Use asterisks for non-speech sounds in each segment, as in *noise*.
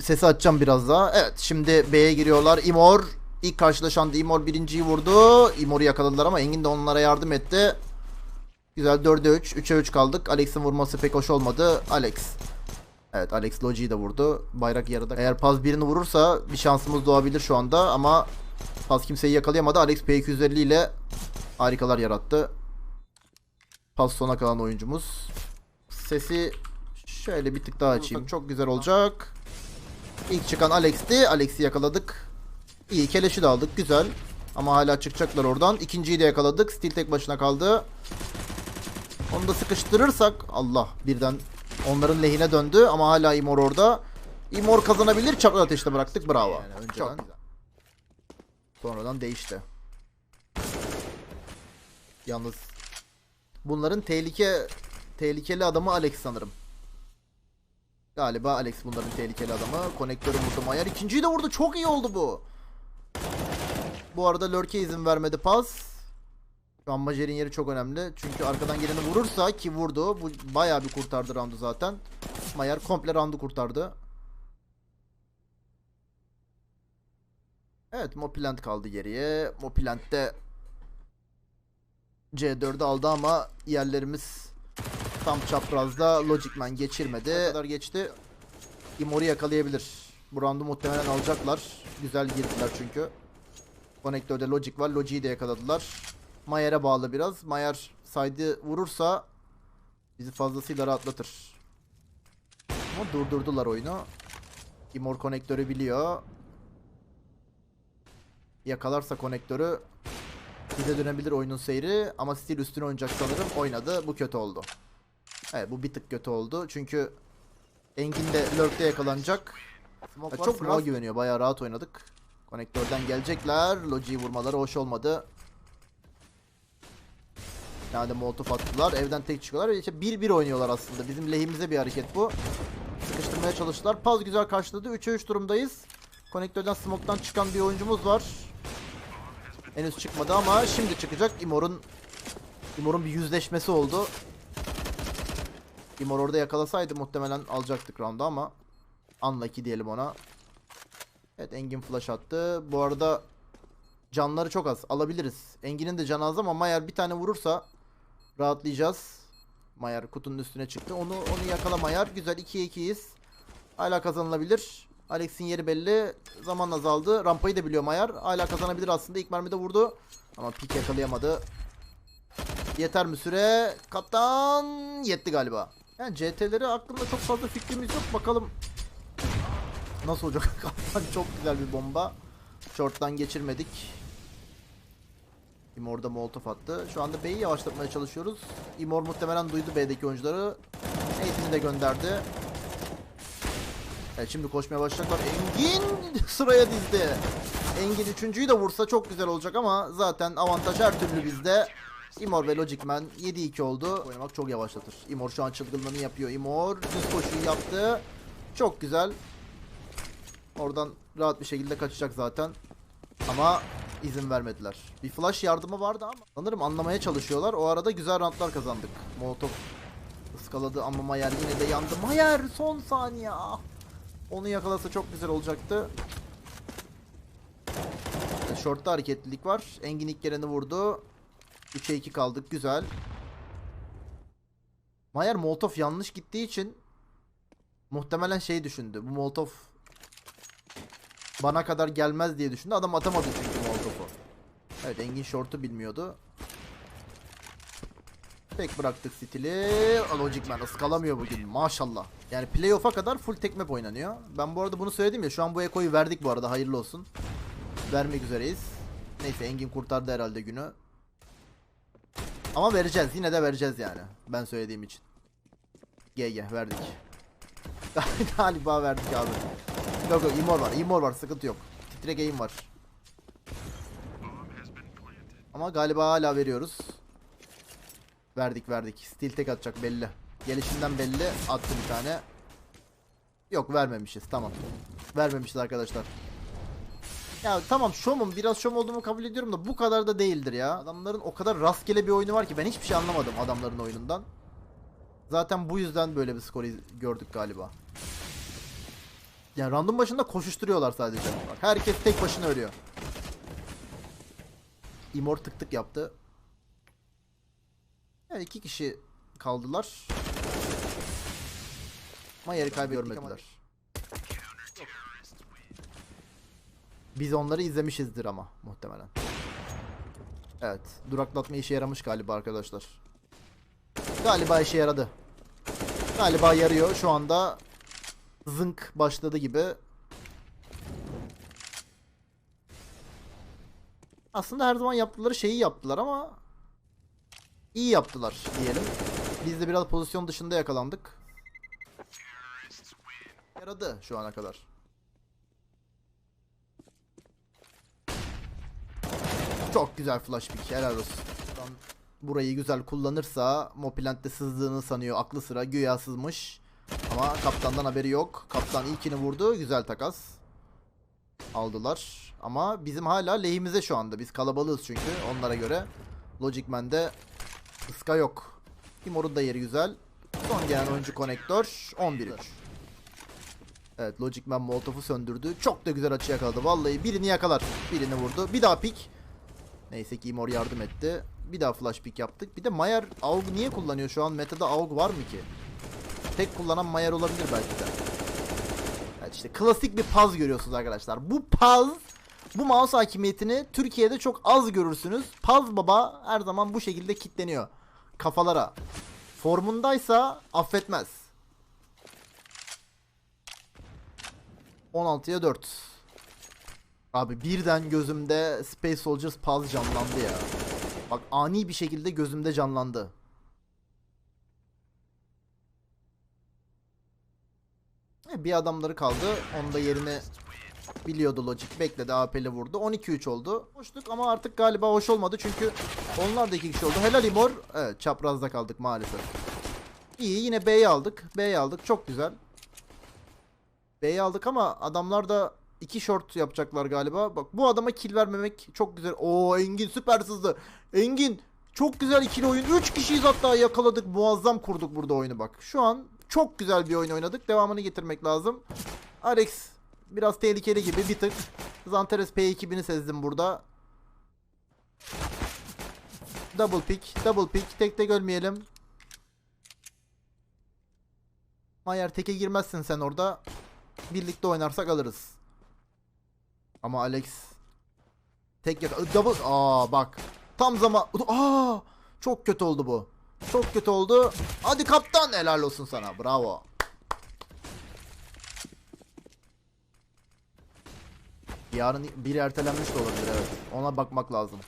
Sesi açacağım biraz daha. Evet şimdi B'ye giriyorlar. Imor ilk karşılaşanda Imor birinciyi vurdu. Imor'u yakaladılar ama Engin de onlara yardım etti. Güzel 4'e 3. 3'e 3 kaldık. Alex'in vurması pek hoş olmadı. Alex. Evet Alex Logi'yi de vurdu. Bayrak yarıda. Eğer Paz birini vurursa bir şansımız doğabilir şu anda ama Paz kimseyi yakalayamadı. Alex P250 ile harikalar yarattı. Paz sona kalan oyuncumuz. Sesi şöyle bir tık daha açayım. Çok güzel olacak. İlk çıkan Alex'ti. Alex'i yakaladık. İyi keleşi de aldık. Güzel. Ama hala çıkacaklar oradan. İkinciyi de yakaladık. Steel tek başına kaldı. Onu da sıkıştırırsak Allah birden onların lehine döndü ama hala Imor orada. Imor kazanabilir. Çakıl ateşte bıraktık. Bravo. Çok güzel. Sonradan değişti. Yalnız bunların tehlike tehlikeli adamı Alex sanırım. Galiba Alex bunların tehlikeli adamı. Konektörü vurdu Mayer. İkinciyi de vurdu. Çok iyi oldu bu. Bu arada Lurk'e izin vermedi pas. Şu an Majer'in yeri çok önemli. Çünkü arkadan geleni vurursa ki vurdu. Bu bayağı bir kurtardı roundu zaten. Mayer komple roundu kurtardı. Evet Moplant kaldı geriye. Moplant de C4'ü aldı ama yerlerimiz tam çaprazda Logicman geçirmedi. Ne kadar geçti. Imor'u yakalayabilir. Bu roundu muhtemelen alacaklar. Güzel girdiler çünkü. Konektörde Logic var. Logic'i de yakaladılar. Mayer'e bağlı biraz. Mayer saydı vurursa bizi fazlasıyla rahatlatır. Ama durdurdular oyunu. Imor konektörü biliyor. Yakalarsa konektörü bize dönebilir oyunun seyri ama Steel üstüne oynayacak sanırım. Oynadı. Bu kötü oldu. Evet bu bir tık kötü oldu. Çünkü Engin de Lurk'te yakalanacak. Ya çok rahat güveniyor. Bayağı rahat oynadık. Konektörden gelecekler. Logi'yi vurmaları hoş olmadı. Yani molotof attılar. Evden tek çıkıyorlar. İşte 1-1 oynuyorlar aslında. Bizim lehimize bir hareket bu. Sıkıştırmaya çalıştılar. Paz güzel karşıladı. 3'e 3 durumdayız. Konektörden smoke'tan çıkan bir oyuncumuz var. Henüz çıkmadı ama şimdi çıkacak. Imor'un Imor'un bir yüzleşmesi oldu. Imor orada yakalasaydı muhtemelen alacaktık round'u ama unlucky diyelim ona. Evet Engin flash attı. Bu arada canları çok az. Alabiliriz. Engin'in de canı az ama Mayer bir tane vurursa rahatlayacağız. Mayer kutunun üstüne çıktı. Onu onu yakala Mayer. Güzel 2'ye 2'yiz. Hala kazanılabilir. Alex'in yeri belli. Zaman azaldı. Rampayı da biliyor Mayer. Hala kazanabilir aslında. İlk mermide vurdu. Ama pik yakalayamadı. Yeter mi süre? Kaptan yetti galiba. Yani CT'leri hakkında çok fazla fikrimiz yok. Bakalım nasıl olacak? *laughs* Çok güzel bir bomba. Short'tan geçirmedik. Imor da molotof attı. Şu anda B'yi yavaşlatmaya çalışıyoruz. Imor muhtemelen duydu B'deki oyuncuları. Nate'ini de gönderdi. Evet şimdi koşmaya başlayacaklar. Engin *laughs* sıraya dizdi. Engin üçüncüyü de vursa çok güzel olacak ama zaten avantaj her türlü bizde. Imor ve Logicman 7-2 oldu. Oynamak çok yavaşlatır. Imor şu an çılgınlığını yapıyor. Imor düz koşuyu yaptı. Çok güzel. Oradan rahat bir şekilde kaçacak zaten. Ama izin vermediler. Bir flash yardımı vardı ama sanırım anlamaya çalışıyorlar. O arada güzel roundlar kazandık. Molotov ıskaladı ama Mayer yine de yandı. Mayer son saniye. Ah. Onu yakalasa çok güzel olacaktı. Short'ta hareketlilik var. Engin ilk geleni vurdu. 3'e 2 kaldık. Güzel. Mayer Molotov yanlış gittiği için muhtemelen şey düşündü. Bu Molotov bana kadar gelmez diye düşündü. Adam atamadı çünkü Molotov'u. Evet Engin short'u bilmiyordu. Tek bıraktık stili. Logic Man ıskalamıyor bugün maşallah. Yani playoff'a kadar full tek map oynanıyor. Ben bu arada bunu söyledim ya şu an bu ekoyu verdik bu arada hayırlı olsun. Vermek üzereyiz. Neyse Engin kurtardı herhalde günü. Ama vereceğiz yine de vereceğiz yani. Ben söylediğim için. GG verdik. *laughs* Galiba verdik abi. Yok yok imor var imor var sıkıntı yok. Titrek aim var. Ama galiba hala veriyoruz. Verdik verdik. Steel tek atacak belli. Gelişinden belli. Attı bir tane. Yok vermemişiz tamam. Vermemişiz arkadaşlar. Ya tamam şomum biraz şom olduğumu kabul ediyorum da bu kadar da değildir ya. Adamların o kadar rastgele bir oyunu var ki ben hiçbir şey anlamadım adamların oyunundan. Zaten bu yüzden böyle bir skor gördük galiba. Yani random başında koşuşturuyorlar sadece. Bak herkes tek başına ölüyor. Imor tık tık yaptı. Yani iki kişi kaldılar. Mayer'i kaybetmediler. Biz onları izlemişizdir ama muhtemelen. Evet. Duraklatma işe yaramış galiba arkadaşlar. Galiba işe yaradı. Galiba yarıyor. Şu anda zınk başladı gibi. Aslında her zaman yaptıkları şeyi yaptılar ama iyi yaptılar diyelim. Biz de biraz pozisyon dışında yakalandık. Yaradı şu ana kadar. Çok güzel flash pick. Helal olsun. Burayı güzel kullanırsa Mopilant'te sızdığını sanıyor. Aklı sıra güya sızmış. Ama kaptandan haberi yok. Kaptan ilkini vurdu. Güzel takas. Aldılar. Ama bizim hala lehimize şu anda. Biz kalabalığız çünkü onlara göre. Logic Man'de ıska yok. Timur'un da yeri güzel. Son gelen oyuncu konektör 11-3. Evet Logic Man Molotov'u söndürdü. Çok da güzel açı yakaladı. Vallahi birini yakalar. Birini vurdu. Bir daha pick. Neyse ki Imor yardım etti. Bir daha flash pick yaptık. Bir de Mayer AUG niye kullanıyor şu an? Meta'da AUG var mı ki? Tek kullanan Mayer olabilir belki de. Evet işte klasik bir paz görüyorsunuz arkadaşlar. Bu paz, bu mouse hakimiyetini Türkiye'de çok az görürsünüz. Paz baba her zaman bu şekilde kitleniyor. Kafalara. Formundaysa affetmez. 16'ya 4. Abi birden gözümde Space Soldiers Paz canlandı ya. Bak ani bir şekilde gözümde canlandı. E, Bir adamları kaldı. Onu da yerini biliyordu Logic. Bekledi AP'li vurdu. 12-3 oldu. Hoştuk ama artık galiba hoş olmadı. Çünkü onlar da iki kişi oldu. Helal Imor. Evet çaprazda kaldık maalesef. İyi yine B'yi aldık. B'yi aldık. Çok güzel. B'yi aldık ama adamlar da iki short yapacaklar galiba. Bak bu adama kill vermemek çok güzel. Oo Engin süper sızdı. Engin çok güzel ikili oyun. 3 kişiyiz hatta yakaladık. Muazzam kurduk burada oyunu bak. Şu an çok güzel bir oyun oynadık. Devamını getirmek lazım. Alex biraz tehlikeli gibi bir tık. Zanteres P2000'i sezdim burada. Double pick, double pick. Tek tek ölmeyelim. Mayer teke girmezsin sen orada. Birlikte oynarsak alırız. Ama Alex tek yak double aa bak. Tam zaman aa çok kötü oldu bu. Çok kötü oldu. Hadi kaptan helal olsun sana. Bravo. Yarın biri ertelenmiş de olabilir evet. Ona bakmak lazım.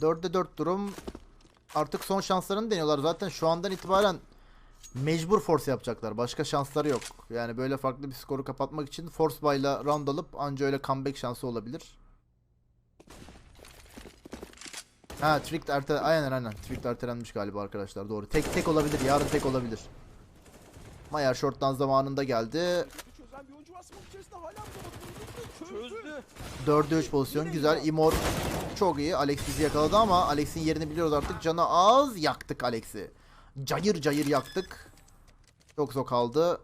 4'te 4 durum. Artık son şanslarını deniyorlar. Zaten şu andan itibaren mecbur force yapacaklar. Başka şansları yok. Yani böyle farklı bir skoru kapatmak için force by'la round alıp anca öyle comeback şansı olabilir. Ha tricked erte aynen aynen. Tricked ertelenmiş galiba arkadaşlar doğru. Tek tek olabilir. Yarın tek olabilir. Mayer short'tan zamanında geldi. 4'e 3 pozisyon güzel. Imor çok iyi. Alex bizi yakaladı ama Alex'in yerini biliyoruz artık. Canı az yaktık Alex'i. Cayır cayır yaktık. Çok zor kaldı.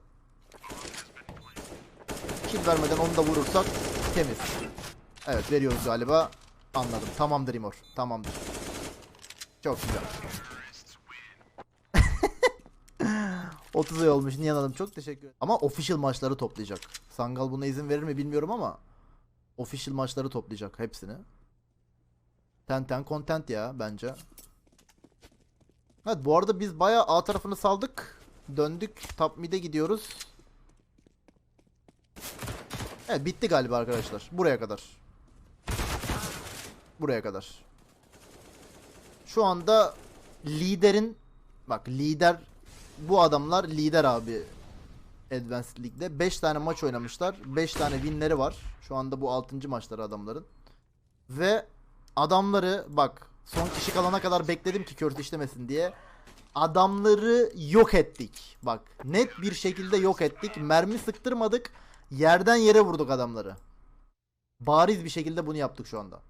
Kill vermeden onu da vurursak temiz. Evet veriyoruz galiba. Anladım. Tamamdır Imor. Tamamdır. Çok güzel. *laughs* 30 ay olmuş Nihan Hanım çok teşekkür ederim. Ama official maçları toplayacak. Sangal buna izin verir mi bilmiyorum ama official maçları toplayacak hepsini. Ten ten content ya bence. Evet bu arada biz bayağı A tarafını saldık. Döndük top mid'e gidiyoruz. Evet bitti galiba arkadaşlar. Buraya kadar. Buraya kadar. Şu anda liderin bak lider bu adamlar lider abi Advanced League'de 5 tane maç oynamışlar. 5 tane winleri var. Şu anda bu 6. maçları adamların. Ve adamları bak son kişi kalana kadar bekledim ki Kurt işlemesin diye. Adamları yok ettik. Bak net bir şekilde yok ettik. Mermi sıktırmadık. Yerden yere vurduk adamları. Bariz bir şekilde bunu yaptık şu anda.